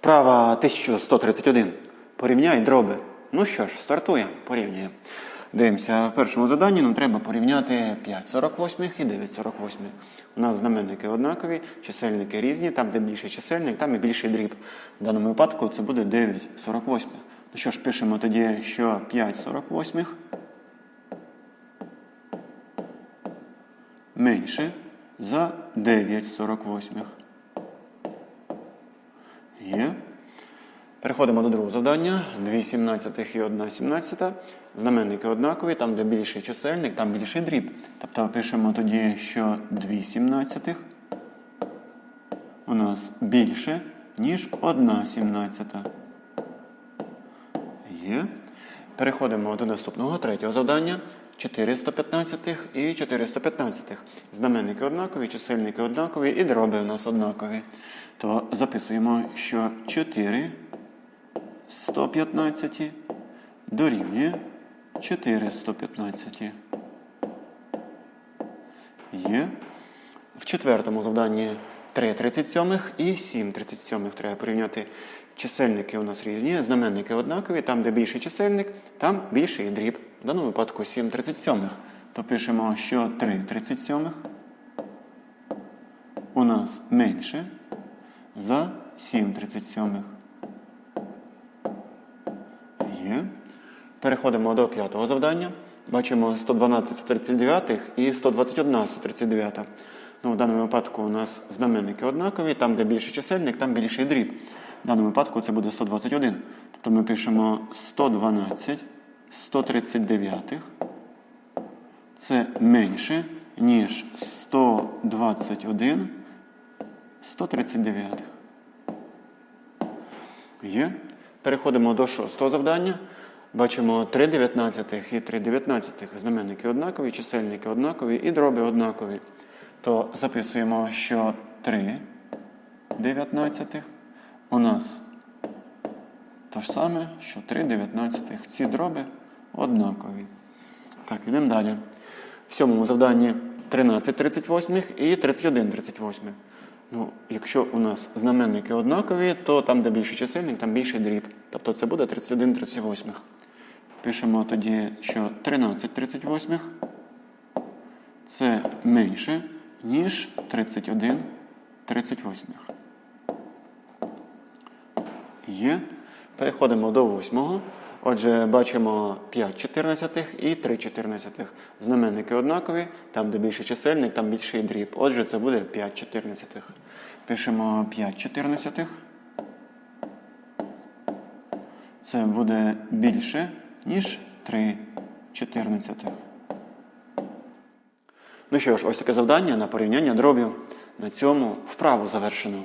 Вправа 1131. Порівняй дроби. Ну що ж, стартуємо, порівнюємо. Дивимося, в першому заданні нам треба порівняти 5 48 і 9 48. У нас знаменники однакові, чисельники різні, там, де більший чисельник, там і більший дріб. В даному випадку це буде 9 48. Ну що ж, пишемо тоді, що 5 48 менше за 9 48. Є. Переходимо до другого завдання. 2 сімнадцятих і 1 сімнадцята. Знаменники однакові, там, де більший чисельник, там більший дріб. Тобто пишемо тоді, що 2 сімнадцятих у нас більше, ніж 1 сімнадцята. Є. Переходимо до наступного третього завдання. 415 і 415. Знаменники однакові, чисельники однакові і дроби у нас однакові. То записуємо, що 4 115 дорівнює 4 115. Є. В четвертому завданні 3 37 і 7 37 треба порівняти. Чисельники у нас різні, знаменники однакові. Там, де більший чисельник, там більший дріб. В даному випадку 7 37. То пишемо, що 3 37 у нас менше за 7 37. Є. Переходимо до п'ятого завдання. Бачимо 112 139 і 121 139. Ну, в даному випадку у нас знаменники однакові, там, де більший чисельник, там більший дріб. В даному випадку це буде 121. Тобто ми пишемо 112 139. Це менше, ніж 121 139. Є. Переходимо до шостого завдання. Бачимо 3 дев'ятнадцятих і 3 дев'ятнадцятих. Знаменники однакові, чисельники однакові і дроби однакові. То записуємо, що 3 дев'ятнадцятих у нас те ж саме, що 3 дев'ятнадцятих. Ці дроби однакові. Так, йдемо далі. В сьомому завданні 13 38 і 31 38. Ну, якщо у нас знаменники однакові, то там, де більший чисельник, там більший дріб. Тобто це буде 31 38. Пишемо тоді, що 13 38 це менше, ніж 31 38. Є. Переходимо до восьмого. Отже, бачимо 5 чотирнадцятих і 3 чотирнадцятих. Знаменники однакові, там, де більший чисельник, там більший дріб. Отже, це буде 5 чотирнадцятих. Пишемо 5 чотирнадцятих. Це буде більше, ніж 3 чотирнадцятих. Ну що ж, ось таке завдання на порівняння дробів. На цьому вправу завершено.